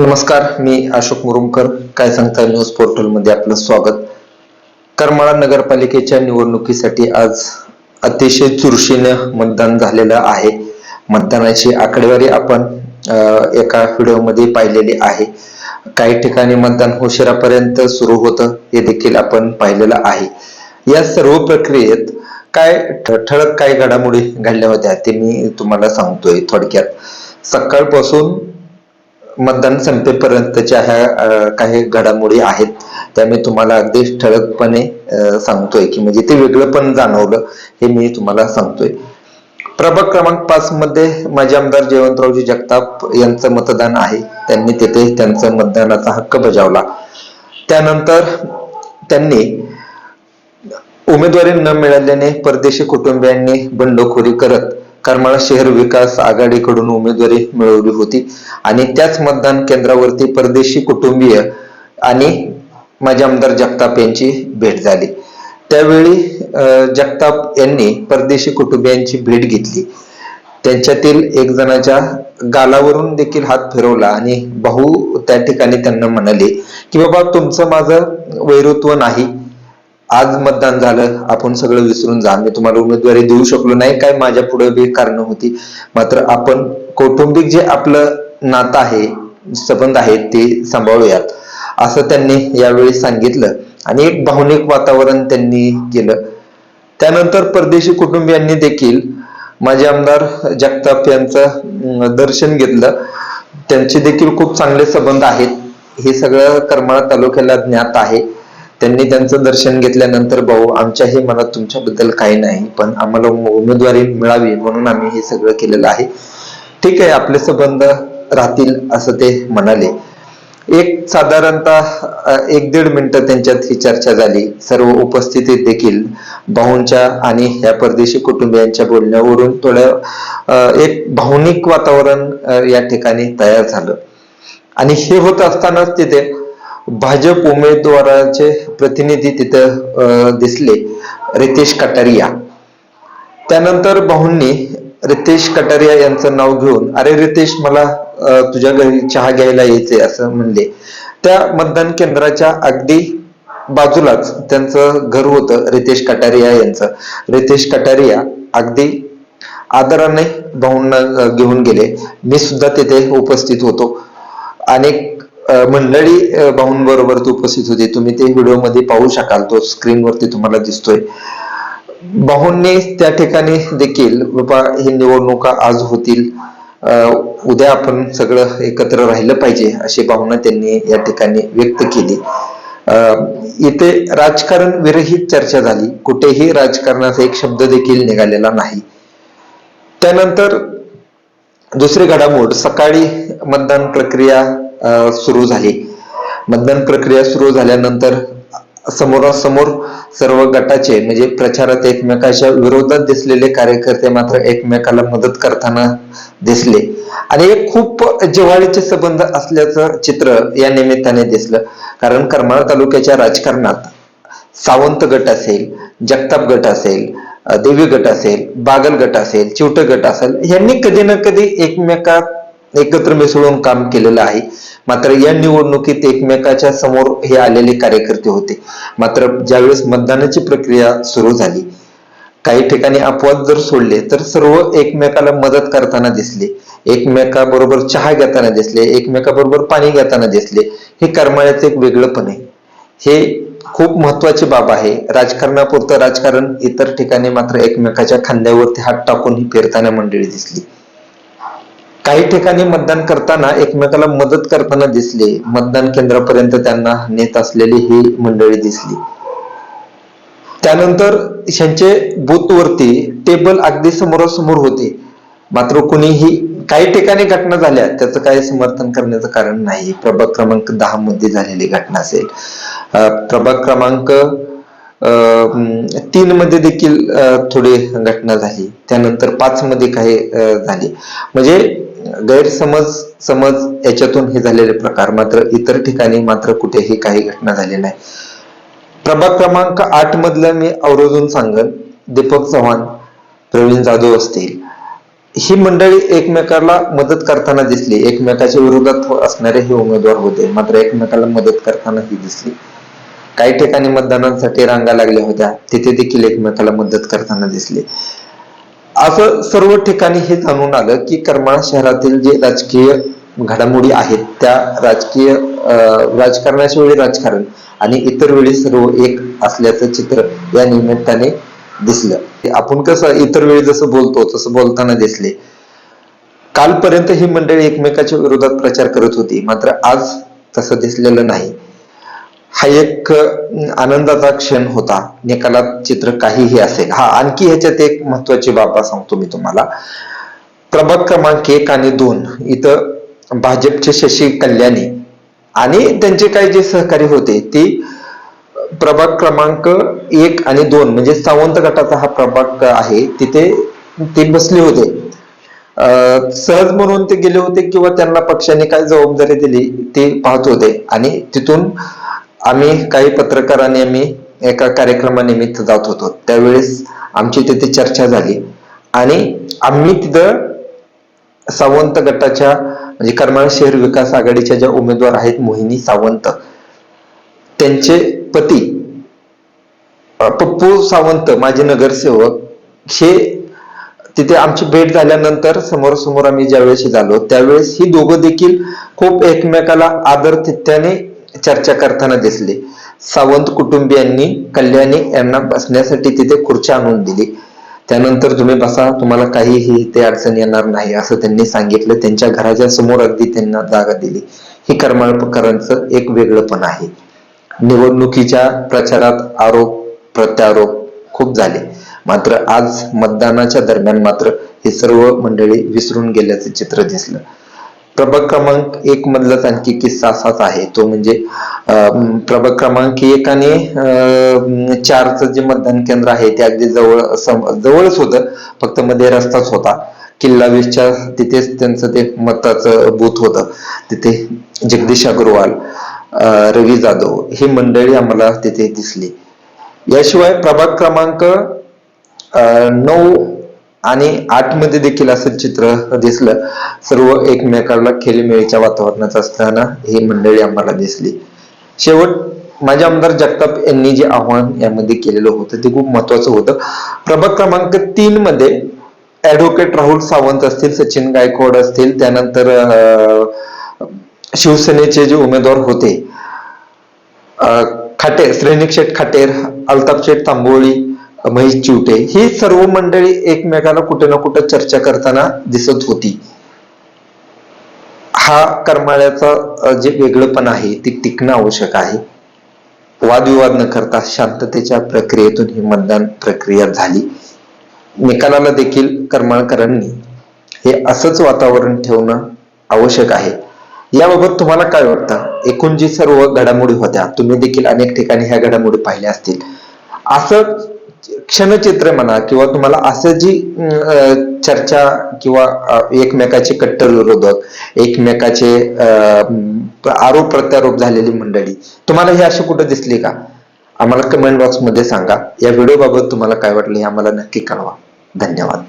नमस्कार मी अशोक मुरुमकर. काय सांगता न्यूज पोर्टलमध्ये आपलं स्वागत. करमाळा नगरपालिकेच्या निवडणुकीसाठी आज अतिशय चुरशीनं मतदान झालेलं आहे. मतदानाची आकडेवारी आपण एका व्हिडिओमध्ये पाहिलेली आहे. काही ठिकाणी मतदान उशिरापर्यंत सुरू होतं हे देखील आपण पाहिलेलं आहे. या सर्व प्रक्रियेत काय ठ- ठळक काही घडामोडी घडल्या होत्या ते मी तुम्हाला सांगतोय थोडक्यात. सकाळपासून मतदान संपेपर्यंतच्या ह्या काही घडामोडी आहेत. त्या मी तुम्हाला अगदी ठळकपणे सांगतोय की म्हणजे ते वेगळं पण जाणवलं हे मी तुम्हाला सांगतोय. प्रभाग क्रमांक पाच मध्ये माजी आमदार जयवंतरावजी जगताप यांचं मतदान आहे. त्यांनी तेथे त्यांचा मतदानाचा हक्क बजावला. त्यानंतर त्यांनी उमेदवारी न मिळाल्याने परदेशी कुटुंबियांनी बंडखोरी करत करमाळा शहर विकास आघाडीकडून उमेदवारी मिळवली होती. आणि त्याच मतदान केंद्रावरती परदेशी कुटुंबीय आणि माझे आमदार जगताप यांची भेट झाली. त्यावेळी जगताप यांनी परदेशी कुटुंबियांची भेट घेतली. त्यांच्यातील एक जणाच्या गालावरून देखील हात फिरवला आणि भाऊ त्या ठिकाणी त्यांना म्हणाले की बाबा तुमचं माझं वैरुत्व नाही आज मतदान झालं आपण सगळं विसरून जा. मी तुम्हाला उमेदवारी देऊ शकलो नाही काय माझ्या पुढे बी कारण होती. मात्र आपण कौटुंबिक जे आपलं नातं आहे संबंध आहेत ते सांभाळूयात. असं त्यांनी यावेळी सांगितलं. आणि एक भावनिक वातावरण त्यांनी केलं. त्यानंतर परदेशी कुटुंबियांनी देखील माझे आमदार जगताप यांचं दर्शन घेतलं. त्यांचे देखील खूप चांगले संबंध आहेत. हे सगळं करमाळा तालुक्याला ज्ञात आहे. त्यांनी त्यांचं दर्शन घेतल्यानंतर भाऊ आमच्याही मनात तुमच्याबद्दल काही नाही पण आम्हाला उमेदवारी मिळावी म्हणून आम्ही हे सगळं केलेलं आहे. ठीक आहे आपले संबंध राहतील असं ते म्हणाले. एक साधारणतः एक दीड मिनिटं त्यांच्यात ही चर्चा झाली. सर्व उपस्थितीत देखील भाऊंच्या आणि या परदेशी कुटुंबियांच्या बोलण्यावरून थोडं एक भावनिक वातावरण या ठिकाणी तयार झालं. आणि हे होत असतानाच तिथे भाजप उमेदवाराचे प्रतिनिधी तिथं दिसले रितेश कटारिया. त्यानंतर भाऊंनी रितेश कटारिया यांचं नाव घेऊन अरे रितेश मला तुझ्या घरी चहा घ्यायला यायचे असं म्हणले. त्या मतदान केंद्राच्या अगदी बाजूलाच त्यांचं घर होतं रितेश कटारिया यांचं. रितेश कटारिया अगदी आदराने भाऊंना घेऊन गेले. मी सुद्धा तिथे उपस्थित होतो. अनेक मंडळी अ, भाऊंबरोबर उपस्थित होते. तुम्ही ते व्हिडिओमध्ये पाहू शकाल. तो स्क्रीनवरती तुम्हाला दिसतोय. भाऊंनी त्या ठिकाणी देखील बाबा ही निवडणुका आज होतील. उद्या आपण सगळं एकत्र राहिलं पाहिजे अशी भावना त्यांनी या ठिकाणी व्यक्त केली. अं, इथे राजकारण विरहित चर्चा झाली. कुठेही राजकारणाचा एक शब्द देखील निघालेला नाही. त्यानंतर दुसरी घडामोड. सकाळी मतदान प्रक्रिया सुरू झाली. मतदान प्रक्रिया सुरू झाल्यानंतर समोरासमोर सर्व गटाचे म्हणजे प्रचारात एकमेकाच्या विरोधात दिसलेले कार्यकर्ते मात्र एकमेकाला मदत करताना दिसले. आणि एक खूप जिव्हाळीचे संबंध असल्याचं चित्र या निमित्ताने दिसलं. कारण करमाळा तालुक्याच्या राजकारणात सावंत गट असेल जगताप गट असेल देवी गट असेल बागल गट असेल चिवट गट असेल यांनी कधी ना कधी एकमेका एकत्र मिसळून काम केलेलं आहे. मात्र या निवडणुकीत एकमेकाच्या समोर हे आलेले कार्यकर्ते होते. मात्र ज्यावेळेस मतदानाची प्रक्रिया सुरू झाली काही ठिकाणी अपवाद जर सोडले तर सर्व एकमेकाला मदत करताना दिसले. एकमेकाबरोबर चहा घेताना दिसले एकमेकाबरोबर पाणी घेताना दिसले. हे करमाळ्याचं एक वेगळंपण आहे. हे खूप महत्वाची बाब आहे. राजकारणापुरतं राजकारण इतर ठिकाणी मात्र एकमेकाच्या खांद्यावरती हात टाकून ही फिरताना मंडळी दिसली. काही ठिकाणी मतदान करताना एकमेकाला मदत करताना दिसले. मतदान केंद्रापर्यंत त्यांना नेत असलेली ही मंडळी दिसली. त्यानंतर त्यांचे बूथवरती टेबल अगदी समोरासमोर होते. मात्र कुणीही काही ठिकाणी घटना झाल्या. त्याचं काही समर्थन करण्याचं कारण नाही. प्रभाग क्रमांक दहा मध्ये झालेली घटना असेल. प्रभाग क्रमांक अं, तीन मध्ये देखील थोडी घटना झाली. त्यानंतर पाच मध्ये काही अं, झाली. म्हणजे गैरसमज समज याच्यातून हे झालेले प्रकार. मात्र इतर ठिकाणी मात्र कुठेही काही घटना झालेल्या नाही. प्रभाग क्रमांक आठ मधलं मी आवर्जून सांगन. दीपक चव्हाण प्रवीण जाधव असतील. ही मंडळी एकमेकाला मदत करताना दिसली. एकमेकाच्या विरोधात असणारे हे उमेदवार होते. मात्र एकमेकाला मदत करताना ही दिसली. काही ठिकाणी मतदानासाठी रांगा लागल्या होत्या. तिथे देखील एकमेकाला मदत करताना दिसली. असं सर्व ठिकाणी हे जाणून आलं की करमाळा शहरातील जे राजकीय घडामोडी आहेत त्या राजकीय राजकारणाच्या वेळी राजकारण आणि इतर वेळी सर्व एक असल्याचं चित्र या निमित्ताने दिसलं. आपण कसं इतर वेळी जसं बोलतो तसं बोलताना दिसले. कालपर्यंत ही मंडळी एकमेकाच्या विरोधात प्रचार करत होती मात्र आज तसं दिसलेलं नाही. हा एक आनंदाचा क्षण होता. निकालात चित्र काहीही असेल. हा आणखी ह्याच्यात एक महत्वाची बाबा सांगतो मी तुम्हाला. प्रभाग क्रमांक एक आणि दोन इथं भाजपचे शशी कल्याणी आणि त्यांचे काही जे सहकारी होते ते प्रभाग क्रमांक एक आणि दोन म्हणजे सावंत गटाचा हा प्रभाग आहे तिथे ते बसले होते. अं, सहज म्हणून ते गेले होते किंवा त्यांना पक्षाने काय जबाबदारी दिली ते पाहत होते. आणि तिथून आम्ही काही पत्रकारांनी आम्ही एका कार्यक्रमानिमित्त जात होतो. त्यावेळेस आमची तिथे चर्चा झाली. आणि आम्ही तिथं सावंत गटाच्या म्हणजे करमाळा शहर विकास आघाडीच्या ज्या उमेदवार आहेत मोहिनी सावंत त्यांचे पती पप्पू सावंत माझे नगरसेवक हे तिथे आमची भेट झाल्यानंतर समोर समोर आम्ही ज्यावेळेस झालो त्यावेळेस ही दोघं देखील खूप एकमेकाला आदरतित्याने चर्चा करताना दिसले. सावंत कुटुंबियांनी कल्याणी यांना बसण्यासाठी तिथे खुर्ची आणून दिली. त्यानंतर तुम्ही बसा तुम्हाला काहीही ते अडचण येणार नाही असं त्यांनी सांगितलं. त्यांच्या घराच्या समोर अगदी त्यांना जागा दिली. ही करमाळकरांचं एक वेगळंपण आहे. निवडणुकीच्या प्रचारात आरोप प्रत्यारोप खूप झाले. मात्र आज मतदानाच्या दरम्यान मात्र हे सर्व मंडळी विसरून गेल्याचं चित्र दिसलं. प्रभाग क्रमांक एक मधलाच आणखी किस्सा असाच आहे. तो म्हणजे अं, प्रभाग क्रमांक एक आणि अं, चारचं जे मतदान केंद्र आहे ते अगदी जवळ जवळच होतं. फक्त मध्ये रस्ताच होता. किल्ला वीसच्या तिथेच त्यांचं ते मताचं बूथ होतं. तिथे जगदीश अग्रवाल रवी जाधव ही मंडळी आम्हाला तिथे दिसली. याशिवाय प्रभाग क्रमांक अं, नऊ आणि आठमध्ये देखील असं चित्र दिसलं. सर्व एकमेकाला खेळीमेळीच्या वातावरणात असताना ही मंडळी आम्हाला दिसली. शेवट माझे आमदार जगताप यांनी जे आव्हान यामध्ये केलेलं होतं ते खूप महत्वाचं होतं. प्रभाग क्रमांक तीन मध्ये ऍडव्होकेट राहुल सावंत असतील सचिन गायकवाड असतील त्यानंतर अं, शिवसेनेचे जे उमेदवार होते खाटे खाटेर श्रेणिक शेठ खाटेर अल्ताफ शेठ तांबोळी महेश चिवटे ही सर्व मंडळी एकमेकाला कुठे ना कुठे चर्चा करताना दिसत होती. हा करमाळ्याचा जे वेगळंपण आहे ते टिकणं आवश्यक आहे. वादविवाद न करता शांततेच्या प्रक्रियेतून ही मतदान प्रक्रिया झाली. निकालाला देखील करमाळकरांनी हे असंच वातावरण ठेवणं आवश्यक आहे. याबाबत तुम्हाला काय वाटतं? एकूण जी सर्व घडामोडी होत्या तुम्ही देखील अनेक ठिकाणी ह्या घडामोडी पाहिल्या असतील. असं क्षणचित्र म्हणा किंवा तुम्हाला असं जी चर्चा किंवा एकमेकाचे कट्टर विरोधक एकमेकाचे अं, आरोप प्रत्यारोप झालेली मंडळी तुम्हाला हे अशी कुठं दिसली का? आम्हाला कमेंट बॉक्समध्ये सांगा. या व्हिडिओ बाबत तुम्हाला काय वाटलं हे आम्हाला नक्की कळवा. धन्यवाद.